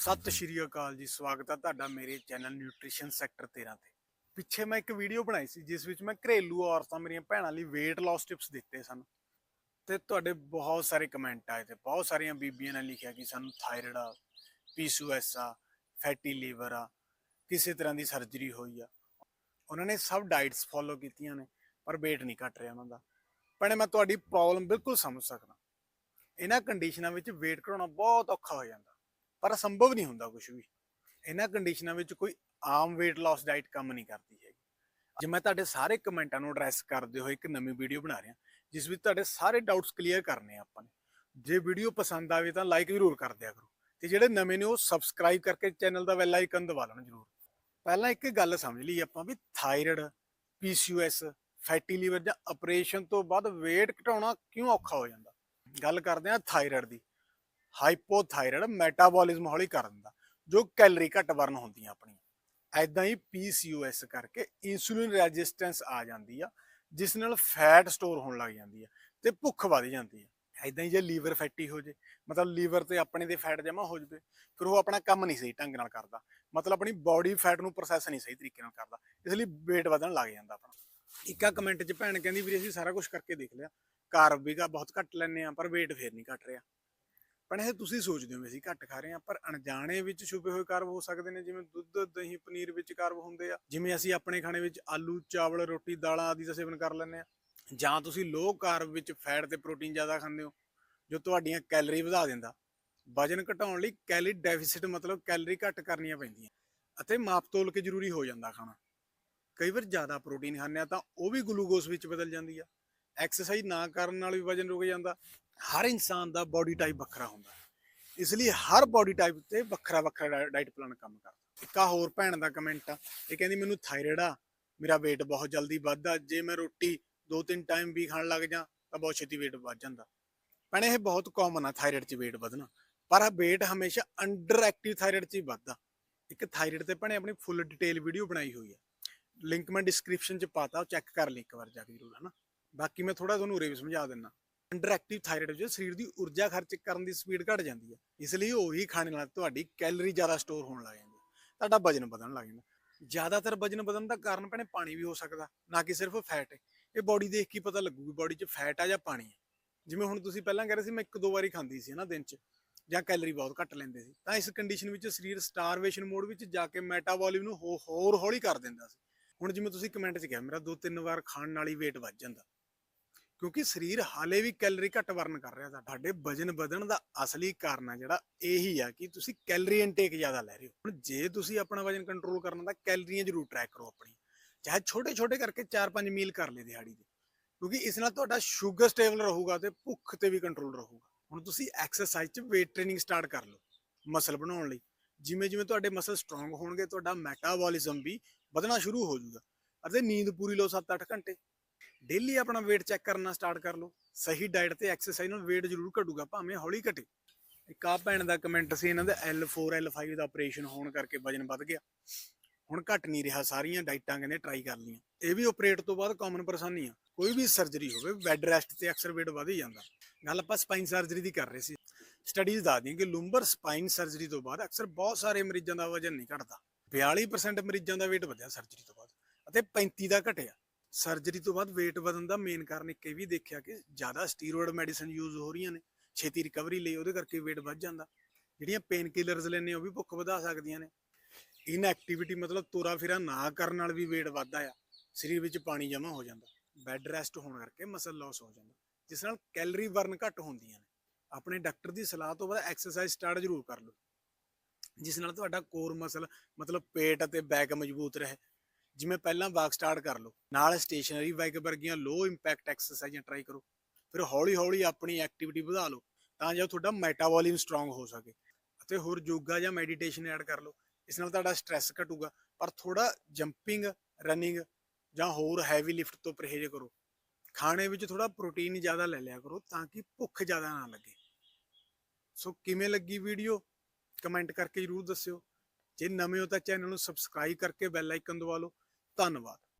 ਸਤਿ ਸ਼੍ਰੀ ਅਕਾਲ ਜੀ ਸਵਾਗਤ ਹੈ ਤੁਹਾਡਾ ਮੇਰੇ ਚੈਨਲ ਨਿਊਟ੍ਰੀਸ਼ਨ ਸੈਕਟਰ 13 ਤੇ। ਪਿੱਛੇ ਮੈਂ ਇੱਕ ਵੀਡੀਓ ਬਣਾਈ ਸੀ ਜਿਸ ਵਿੱਚ ਮੈਂ ਘਰੇਲੂ ਔਰਤਾਂ ਮੇਰੀਆਂ ਭੈਣਾਂ ਲਈ weight loss ਟਿਪਸ ਦਿੱਤੇ ਸਨ। ਤੇ ਤੁਹਾਡੇ ਬਹੁਤ ਸਾਰੇ ਕਮੈਂਟ ਆਏ ਤੇ ਬਹੁਤ ਸਾਰੀਆਂ ਬੀਬੀਆਂ ਨੇ ਲਿਖਿਆ ਕਿ ਸਾਨੂੰ ਥਾਇਰਾਇਡ ਆ ਪੀਸੀਓਐਸ ਆ ਫੈਟੀ ਲੀਵਰ ਆ ਕਿਸੇ ਤਰ੍ਹਾਂ ਦੀ ਸਰਜਰੀ ਹੋਈ ਆ। ਉਹਨਾਂ ਨੇ ਸਭ ਡਾਈਟਸ ਫੋਲੋ ਕੀਤੀਆਂ ਨੇ ਪਰ weight ਨਹੀਂ ਘਟ ਰਿਹਾ ਉਹਨਾਂ ਦਾ। ਪਰ ਮੈਂ ਤੁਹਾਡੀ ਪ੍ਰੋਬਲਮ ਬਿਲਕੁਲ ਸਮਝ ਸਕਦਾ। ਇਹਨਾਂ ਕੰਡੀਸ਼ਨਾਂ ਵਿੱਚ weight ਘਟਾਉਣਾ ਬਹੁਤ ਔਖਾ ਹੋ ਜਾਂਦਾ। ਪਰ ਸੰਭਵ ਨਹੀਂ ਹੁੰਦਾ ਕੁਝ ਵੀ। ਇਹਨਾਂ ਕੰਡੀਸ਼ਨਾਂ ਵਿੱਚ ਕੋਈ ਆਮ weight loss ਡਾਈਟ ਕੰਮ ਨਹੀਂ ਕਰਦੀ ਹੈਗੀ। ਜੇ ਮੈਂ ਤੁਹਾਡੇ ਸਾਰੇ ਕਮੈਂਟਾਂ ਨੂੰ ਐਡਰੈਸ ਕਰਦੇ ਹੋਏ ਇੱਕ ਨਵੀਂ ਵੀਡੀਓ ਬਣਾ ਰਿਹਾ, ਜਿਸ ਵਿੱਚ ਤੁਹਾਡੇ ਸਾਰੇ ਡਾਊਟਸ ਕਲੀਅਰ ਕਰਨੇ ਆ ਆਪਾਂ ਨੇ। ਜੇ ਵੀਡੀਓ ਪਸੰਦ ਆਵੇ ਤਾਂ ਲਾਈਕ ਜ਼ਰੂਰ ਕਰ ਦਿਆ ਕਰੋ। ਤੇ ਜਿਹੜੇ ਨਵੇਂ ਨੇ ਉਹ ਸਬਸਕ੍ਰਾਈਬ ਕਰਕੇ ਚੈਨਲ ਦਾ ਬੈਲ ਆਈਕਨ ਦਬਾ ਲੈਣਾ ਜ਼ਰੂਰ। ਪਹਿਲਾਂ ਇੱਕ ਗੱਲ ਸਮਝ ਲਈ ਆਪਾਂ ਵੀ ਥਾਇਰਾਇਡ ਪੀਸੀਓਐਸ ਫੈਟੀ ਲੀਵਰ ਜਾਂ ਆਪਰੇਸ਼ਨ ਤੋਂ ਬਾਅਦ weight ਘਟਾਉਣਾ ਕਿਉਂ ਔਖਾ ਹੋ ਜਾਂਦਾ? ਗੱਲ ਕਰਦੇ ਹਾਂ ਥਾਇਰਾਇਡ ਦੀ। ਹਾਈਪੋਥਾਇਰਾਇਡ ਮੈਟਾਬੋਲਿਜ਼ਮ ਹੌਲੀ ਕਰ ਦਿੰਦਾ, ਜੋ ਕੈਲਰੀ ਘੱਟ ਬਰਨ ਹੁੰਦੀਆਂ ਆਪਣੀਆਂ। ਐਦਾਂ ਹੀ ਪੀਸੀਓਐਸ ਕਰਕੇ ਇਨਸੂਲਿਨ ਰੈਜ਼ਿਸਟੈਂਸ ਆ ਜਾਂਦੀ ਆ, ਜਿਸ ਨਾਲ ਫੈਟ ਸਟੋਰ ਹੋਣ ਲੱਗ ਜਾਂਦੀ ਆ ਤੇ ਭੁੱਖ ਵਧ ਜਾਂਦੀ ਆ। ਐਦਾਂ ਹੀ ਜੇ ਲੀਵਰ ਫੈਟੀ ਹੋ ਜੇ, ਮਤਲਬ ਲੀਵਰ ਤੇ ਆਪਣੇ ਦੇ ਫੈਟ ਜਮਾ ਹੋ ਜਵੇ, ਫਿਰ ਉਹ ਆਪਣਾ ਕੰਮ ਨਹੀਂ ਸਹੀ ਢੰਗ ਨਾਲ ਕਰਦਾ। ਮਤਲਬ ਆਪਣੀ ਬਾਡੀ ਫੈਟ ਨੂੰ ਪ੍ਰੋਸੈਸ ਨਹੀਂ ਸਹੀ ਤਰੀਕੇ ਨਾਲ ਕਰਦਾ, ਇਸ ਲਈ weight ਵਧਣ ਲੱਗ ਜਾਂਦਾ ਆਪਣਾ। ਇੱਕਾ ਕਮੈਂਟ 'ਚ ਭੈਣ ਕਹਿੰਦੀ, ਵੀਰੇ ਅਸੀਂ ਸਾਰਾ ਕੁਝ ਕਰਕੇ ਦੇਖ ਲਿਆ। ਕਾਰਬ ਵੀ ਬਹੁਤ ਘੱਟ ਲੈਨੇ ਆ ਪਰ weight ਫੇਰ ਨਹੀਂ ਘਟ ਰਿਹਾ। ਪਰ ਇਹ ਤੁਸੀਂ ਸੋਚਦੇ ਹੋ ਵੀ ਅਸੀਂ ਘੱਟ ਖਾ ਰਹੇ ਹਾਂ, ਪਰ ਅਣਜਾਣੇ ਵਿੱਚ ਛੁਪੇ ਹੋਏ ਕਾਰਬ ਹੋ ਸਕਦੇ ਨੇ, ਜਿਵੇਂ ਦੁੱਧ, ਦਹੀਂ, ਪਨੀਰ ਵਿੱਚ ਕਾਰਬ ਹੁੰਦੇ ਆ। ਜਿਵੇਂ ਅਸੀਂ ਆਪਣੇ ਖਾਣੇ ਵਿੱਚ ਆਲੂ, ਚਾਵਲ, ਰੋਟੀ, ਦਾਲਾਂ ਆਦਿ ਦਾ ਸੇਵਨ ਕਰ ਲੈਂਦੇ ਆ ਜਾਂ ਤੁਸੀਂ ਲੋ ਕਾਰਬ ਵਿੱਚ ਫੈਟ ਤੇ ਪ੍ਰੋਟੀਨ ਜ਼ਿਆਦਾ ਖਾਂਦੇ ਹੋ, ਜੋ ਤੁਹਾਡੀਆਂ ਕੈਲਰੀ ਵਧਾ ਦਿੰਦਾ। ਵਜਨ ਘਟਾਉਣ ਲਈ ਕੈਲਰੀ ਡੈਫਿਸਿਟ ਮਤਲਬ ਕੈਲਰੀ ਘੱਟ ਕਰਨੀਆਂ ਪੈਂਦੀਆਂ। ਅਤੇ ਮਾਪ ਤੋਲ ਕੇ ਜ਼ਰੂਰੀ ਹੋ ਜਾਂਦਾ ਖਾਣਾ। ਕਈ ਵਾਰ ਜ਼ਿਆਦਾ ਪ੍ਰੋਟੀਨ ਖਾਂਦੇ ਆ ਤਾਂ ਉਹ ਵੀ ਗਲੂਕੋਜ਼ ਵਿੱਚ ਬਦਲ ਜਾਂਦੀ ਆ। ਐਕਸਰਸਾਈਜ਼ ਨਾ ਕਰਨ ਨਾਲ ਵੀ ਵਜਨ ਰੁਕ ਜਾਂਦਾ। ਹਰ ਇਨਸਾਨ ਦਾ ਬਾਡੀ ਟਾਈਪ ਵੱਖਰਾ ਹੁੰਦਾ ਇਸ ਲਈ ਹਰ ਬਾਡੀ ਟਾਈਪ ਤੇ ਵੱਖਰਾ ਵੱਖਰਾ ਡਾਈਟ ਪਲਾਨ ਕੰਮ ਕਰਦਾ ਇੱਕ ਆ ਹੋਰ ਭੈਣ ਦਾ ਕਮੈਂਟ ਆ, ਇਹ ਕਹਿੰਦੀ ਮੈਨੂੰ ਥਾਇਰਾਇਡ ਆ, ਮੇਰਾ weight ਬਹੁਤ ਜਲਦੀ ਵੱਧਦਾ, ਜੇ ਮੈਂ ਰੋਟੀ ਦੋ ਤਿੰਨ ਟਾਈਮ ਵੀ ਖਾਣ ਲੱਗ ਜਾਂ ਤਾਂ ਬਹੁਤ ਛੇਤੀ weight ਵੱਧ ਜਾਂਦਾ। ਭੈਣੇ, ਇਹ ਬਹੁਤ ਕਾਮਨ ਆ ਥਾਇਰਾਇਡ 'ਚ weight ਵਧਣਾ, ਪਰ ਆ weight ਹਮੇਸ਼ਾ ਅੰਡਰ ਐਕਟਿਵ ਥਾਇਰਾਇਡ 'ਚ ਹੀ ਵੱਧਦਾ। ਇੱਕ ਥਾਇਰਾਇਡ ਤੇ ਭੈਣੇ ਆਪਣੀ ਫੁੱਲ ਡਿਟੇਲ ਵੀਡੀਓ ਬਣਾਈ ਹੋਈ ਆ। ਲਿੰਕ ਮੈਂ ਡਿਸਕ੍ਰਿਪਸ਼ਨ 'ਚ ਪਾਤਾ, ਉਹ ਚੈੱਕ ਕਰ ਲਈ ਇੱਕ ਵਾਰ ਜਾ ਕੇ ਜ਼ਰੂਰ, ਹਨਾ। ਬਾਕੀ ਮੈਂ ਥੋੜਾ ਤੁਹਾਨੂੰ ਉਰੇ ਵੀ ਸਮਝਾ ਦਿੰਦਾ। ਅੰਡਰ ਐਕਟਿਵ ਥਾਇਰਾਇਡ ਵਿੱਚ ਸਰੀਰ ਦੀ ਊਰਜਾ ਖਰਚ ਕਰਨ ਦੀ ਸਪੀਡ ਘਟ ਜਾਂਦੀ ਹੈ। ਇਸ ਲਈ ਉਹੀ ਖਾਣੇ ਨਾਲ ਤੁਹਾਡੀ ਕੈਲਰੀ ਜ਼ਿਆਦਾ ਸਟੋਰ ਹੋਣ ਲੱਗ ਜਾਂਦੀ ਹੈ। ਤੁਹਾਡਾ ਵਜਨ ਵਧਣ ਲੱਗ ਜਾਂਦਾ ਜ਼ਿਆਦਾਤਰ ਵਜਨ ਵਧਣ ਦਾ ਕਾਰਨ ਭੈਣੇ ਪਾਣੀ ਵੀ ਹੋ ਸਕਦਾ, ਨਾ ਕਿ ਸਿਰਫ ਫੈਟ ਇਹ ਬਾਡੀ ਦੇਖ ਕੇ ਹੀ ਪਤਾ ਲੱਗੂਗੀ ਬਾਡੀ 'ਚ ਫੈਟ ਆ ਜਾਂ ਪਾਣੀ ਹੈ ਜਿਵੇਂ ਹੁਣ ਤੁਸੀਂ ਪਹਿਲਾਂ ਕਹਿ ਰਹੇ ਸੀ ਮੈਂ ਇੱਕ ਦੋ ਵਾਰੀ ਖਾਂਦੀ ਸੀ ਨਾ ਦਿਨ 'ਚ, ਜਾਂ ਕੈਲਰੀ ਬਹੁਤ ਘੱਟ ਲੈਂਦੇ ਸੀ। ਤਾਂ ਇਸ ਕੰਡੀਸ਼ਨ ਵਿੱਚ ਸਰੀਰ ਸਟਾਰਵੇਸ਼ਨ ਮੋਡ ਵਿੱਚ ਜਾ ਕੇ ਮੈਟਾਬੋਲਿਜ਼ਮ ਨੂੰ ਹੋਰ ਹੌਲੀ ਕਰ ਦਿੰਦਾ ਸੀ। ਹੁਣ ਜਿਵੇਂ ਤੁਸੀਂ ਕਮੈਂਟ 'ਚ ਕਿਹਾ, ਮੇਰਾ ਦੋ ਤਿੰਨ ਵਾਰ ਖਾਣ ਨਾਲ ਹੀ weight ਵੱਧ ਜਾਂਦਾ। ਕਿਉਂਕਿ ਸਰੀਰ ਹਾਲੇ ਵੀ ਕੈਲਰੀ ਘੱਟ ਵਰਨ ਕਰ ਰਿਹਾ ਤਾਂ ਤੁਹਾਡੇ ਵਜਨ ਵਧਣ ਦਾ ਅਸਲੀ ਕਾਰਨ ਆ ਜਿਹੜਾ, ਇਹੀ ਆ ਕਿ ਤੁਸੀਂ ਕੈਲਰੀ ਇਨਟੇਕ ਜ਼ਿਆਦਾ ਲੈ ਰਹੇ ਹੋ। ਹੁਣ ਜੇ ਤੁਸੀਂ ਆਪਣਾ ਵਜਨ ਕੰਟਰੋਲ ਕਰਨਾ, ਤਾਂ ਕੈਲਰੀਆਂ ਜ਼ਰੂਰ ਟਰੈਕ ਕਰੋ ਆਪਣੀ। ਚਾਹੇ ਛੋਟੇ ਛੋਟੇ ਕਰਕੇ 4-5 ਮੀਲ ਕਰ ਲੈ ਦਿਹਾੜੀ ਦੇ। ਕਿਉਂਕਿ ਇਸ ਨਾਲ ਤੁਹਾਡਾ ਸ਼ੂਗਰ ਸਟੇਬਲ ਰਹੂਗਾ ਤੇ ਭੁੱਖ ਤੇ ਵੀ ਕੰਟਰੋਲ ਰਹੂਗਾ। ਹੁਣ ਤੁਸੀਂ ਐਕਸਰਸਾਈਜ਼ 'ਚ weight ਟ੍ਰੇਨਿੰਗ ਸਟਾਰਟ ਕਰ ਲਓ ਮਸਲ ਬਣਾਉਣ ਲਈ। ਜਿਵੇਂ ਜਿਵੇਂ ਤੁਹਾਡੇ ਮਸਲ ਸਟਰੋਂਗ ਹੋਣਗੇ, ਤੁਹਾਡਾ ਮੈਟਾਬੋਲਿਜ਼ਮ ਵੀ ਵਧਣਾ ਸ਼ੁਰੂ ਹੋ ਜਾਊਗਾ। ਅਤੇ ਨੀਂਦ ਪੂਰੀ ਲਓ 7-8 ਘੰਟੇ। ਡੇਲੀ ਆਪਣਾ weight ਚੈੱਕ ਕਰਨਾ ਸਟਾਰਟ ਕਰ ਲਓ। ਸਹੀ ਡਾਈਟ ਤੇ ਐਕਸਰਸਾਈਜ਼ ਨਾਲ weight ਜ਼ਰੂਰ ਘਟੂਗਾ, ਭਾਵੇਂ ਹੌਲੀ ਘਟੇ। ਇੱਕ ਆ ਭੈਣ ਦਾ ਕਮੈਂਟ ਸੀ ਇਹਨਾਂ ਦਾ L4 L5 ਦਾ ਆਪਰੇਸ਼ਨ ਹੋਣ ਕਰਕੇ ਵਜਨ ਵੱਧ ਗਿਆ। ਹੁਣ ਘਟ ਨਹੀਂ ਰਿਹਾ, ਸਾਰੀਆਂ ਡਾਈਟਾਂ ਕਹਿੰਦੇ ਟਰਾਈ ਕਰ ਲਈਆਂ। ਇਹ ਵੀ ਆਪਰੇਟ ਤੋਂ ਬਾਅਦ ਕਾਮਨ ਪਰੇਸ਼ਾਨੀ ਆ। ਕੋਈ ਵੀ ਸਰਜਰੀ ਹੋਵੇ ਬੈੱਡ ਰੈਸਟ ਤੇ ਅਕਸਰ weight ਵਧ ਹੀ ਜਾਂਦਾ। ਗੱਲ ਆਪਾਂ ਸਪਾਈਨ ਸਰਜਰੀ ਦੀ ਕਰ ਰਹੇ ਸੀ। ਸਟੱਡੀਜ਼ ਦੱਸਦੀਆਂ ਕਿ ਲੂੰਬਰ ਸਪਾਈਨ ਸਰਜਰੀ ਤੋਂ ਬਾਅਦ ਅਕਸਰ ਬਹੁਤ ਸਾਰੇ ਮਰੀਜ਼ਾਂ ਦਾ ਵਜਨ ਨਹੀਂ ਘਟਦਾ। 42% ਮਰੀਜ਼ਾਂ ਦਾ weight ਵਧਿਆ ਸਰਜਰੀ ਤੋਂ ਬਾਅਦ। ਅਤੇ 35 ਦਾ ਘਟਿਆ। ਸਰਜਰੀ ਤੋਂ ਬਾਅਦ weight ਵਧਣ ਦਾ ਮੇਨ ਕਾਰਨ ਇੱਕ ਇਹ ਵੀ ਦੇਖਿਆ ਕਿ ਜ਼ਿਆਦਾ ਸਟੀਰੋਇਡ ਮੈਡੀਸਨ ਯੂਜ਼ ਹੋ ਰਹੀਆਂ ਨੇ, ਛੇਤੀ ਰਿਕਵਰੀ ਲਈ ਉਹਦੇ ਕਰਕੇ weight ਵੱਧ ਜਾਂਦਾ। ਜਿਹੜੀਆਂ ਪੇਨ ਕਿਲਰਸ ਲੈਣੇ ਉਹ ਵੀ ਭੁੱਖ ਵਧਾ ਸਕਦੀਆਂ ਨੇ। ਇਨ ਐਕਟੀਵਿਟੀ ਮਤਲਬ ਤੋਰਾ ਫਿਰਾ ਨਾ ਕਰਨ ਨਾਲ ਵੀ weight ਵੱਧਦਾ ਆ, ਸਰੀਰ ਵਿੱਚ ਪਾਣੀ ਜਮ੍ਹਾਂ ਹੋ ਜਾਂਦਾ ਬੈੱਡ ਰੈਸਟ ਹੋਣ ਕਰਕੇ ਮਸਲ ਲਾਸ ਹੋ ਜਾਂਦਾ, ਜਿਸ ਨਾਲ ਕੈਲਰੀ ਬਰਨ ਘੱਟ ਹੁੰਦੀਆਂ ਨੇ। ਆਪਣੇ ਡਾਕਟਰ ਦੀ ਸਲਾਹ ਤੋਂ ਬਾਅਦ ਐਕਸਰਸਾਈਜ਼ ਸਟਾਰਟ ਜ਼ਰੂਰ ਕਰ ਲਓ, ਜਿਸ ਨਾਲ ਤੁਹਾਡਾ ਕੋਰ ਮਸਲ ਮਤਲਬ ਪੇਟ ਅਤੇ ਬੈਕ ਮਜ਼ਬੂਤ ਰਹੇ ਜਿਵੇਂ ਪਹਿਲਾਂ ਵਾਕ ਸਟਾਰਟ ਕਰ ਲਓ, ਨਾਲ ਸਟੇਸ਼ਨਰੀ ਵਾਈਕ ਵਰਗੀਆਂ ਲੋ ਇੰਪੈਕਟ ਐਕਸਰਸਾਈਜ਼ਾਂ ਟਰਾਈ ਕਰੋ, ਫਿਰ ਹੌਲੀ ਹੌਲੀ ਆਪਣੀ ਐਕਟੀਵਿਟੀ ਵਧਾ ਲਓ, ਤਾਂ ਜੋ ਤੁਹਾਡਾ ਮੈਟਾਬੋਲਿਜ਼ਮ ਸਟਰੋਂਗ ਹੋ ਸਕੇ। ਅਤੇ ਹੋਰ ਯੋਗਾ ਜਾਂ ਮੈਡੀਟੇਸ਼ਨ ਐਡ ਕਰ ਲਓ, ਇਸ ਨਾਲ ਤੁਹਾਡਾ ਸਟ੍ਰੈਸ ਘਟੂਗਾ, ਪਰ ਥੋੜਾ ਜੰਪਿੰਗ ਰਨਿੰਗ ਜਾਂ ਹੋਰ ਹੈਵੀ ਲਿਫਟ ਤੋਂ ਪਰਹੇਜ਼ ਕਰੋ। ਖਾਣੇ ਵਿੱਚ ਥੋੜਾ ਪ੍ਰੋਟੀਨ ਜ਼ਿਆਦਾ ਲੈ ਲਿਆ ਕਰੋ, ਤਾਂ ਕਿ ਭੁੱਖ ਜ਼ਿਆਦਾ ਨਾ ਲੱਗੇ। ਸੋ ਕਿਵੇਂ ਲੱਗੀ ਵੀਡੀਓ ਕਮੈਂਟ ਕਰਕੇ ਜਰੂਰ ਦੱਸਿਓ। ਜੇ ਨਵੇਂ ਹੋ ਤਾਂ ਚੈਨਲ ਨੂੰ ਸਬਸਕ੍ਰਾਈਬ ਕਰਕੇ ਬੈਲ ਆਈਕਨ ਦਬਾ ਲਓ। ਧੰਨਵਾਦ।